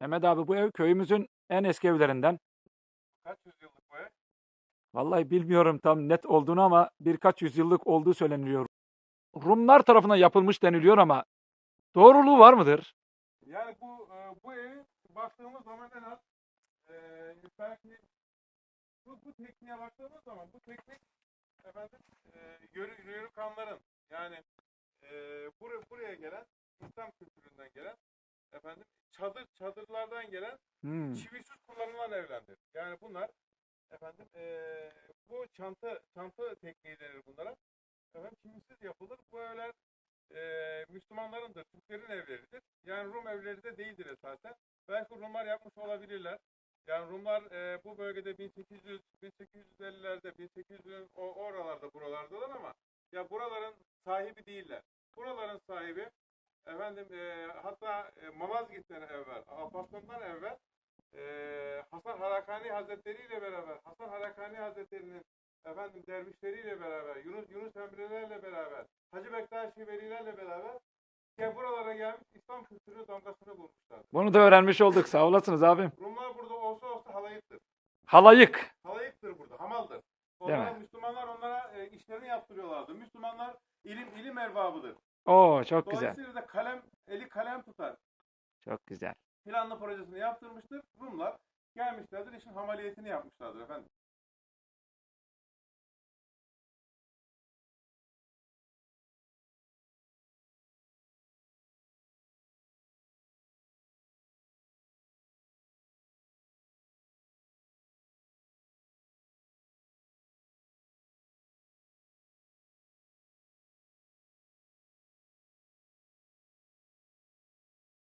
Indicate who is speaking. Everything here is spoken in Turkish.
Speaker 1: Mehmet abi bu ev köyümüzün en eski evlerinden.
Speaker 2: Kaç yüzyıllık bu ev?
Speaker 1: Vallahi bilmiyorum tam net olduğunu ama birkaç yüzyıllık olduğu söyleniliyor. Rumlar tarafından yapılmış deniliyor ama doğruluğu var mıdır?
Speaker 2: Yani bu e, bu evi baktığımız zaman en az e, belki bu, bu tekniğe baktığımız zaman bu teknik efendim e, yörü, yörük hanların yani e, buraya, buraya gelen İslam kültüründen gelen efendim çadır çadırlardan gelen
Speaker 1: Hmm.
Speaker 2: çivisiz kullanılan evlerdir. Yani bunlar efendim eee, bu çanta çanta tekniği denir bunlara. Efendim çivisiz yapılır. Bu evler eee Müslümanlarındır, Türklerin evleridir. Yani Rum evleri de değildir esasen. Belki Rumlar yapmış olabilirler. Yani Rumlar eee, bu bölgede 1800 1850'lerde 1800'ün o oralarda buralardalar ama ya buraların sahibi değiller. Buraların sahibi efendim eee, hatta e, Malazgirt'ten evvel, Alparslan'dan evvel eee, Hasan Harakani Hazretleri ile beraber, Hasan Harakani Hazretleri'nin efendim dervişleriyle beraber, Yunus Yunus Emre'lerle beraber, Hacı Bektaşi Velilerle beraber ya buralara gelmiş İslam kültürü damgasını vurmuşlar.
Speaker 1: Bunu da öğrenmiş olduk. Sağ olasınız abim.
Speaker 2: Rumlar burada olsa olsa halayıktır.
Speaker 1: Halayık.
Speaker 2: Halayıktır burada, hamaldır.
Speaker 1: Mi?
Speaker 2: Müslümanlar onlara e, işlerini yaptırıyorlardı. Müslümanlar ilim ilim erbabıdır.
Speaker 1: Oo çok güzel.
Speaker 2: Dolayısıyla da kalem, eli kalem tutar.
Speaker 1: Çok güzel.
Speaker 2: planlı projesini yaptırmıştır. Rumlar gelmişlerdir, işin hamaliyetini yapmışlardır efendim.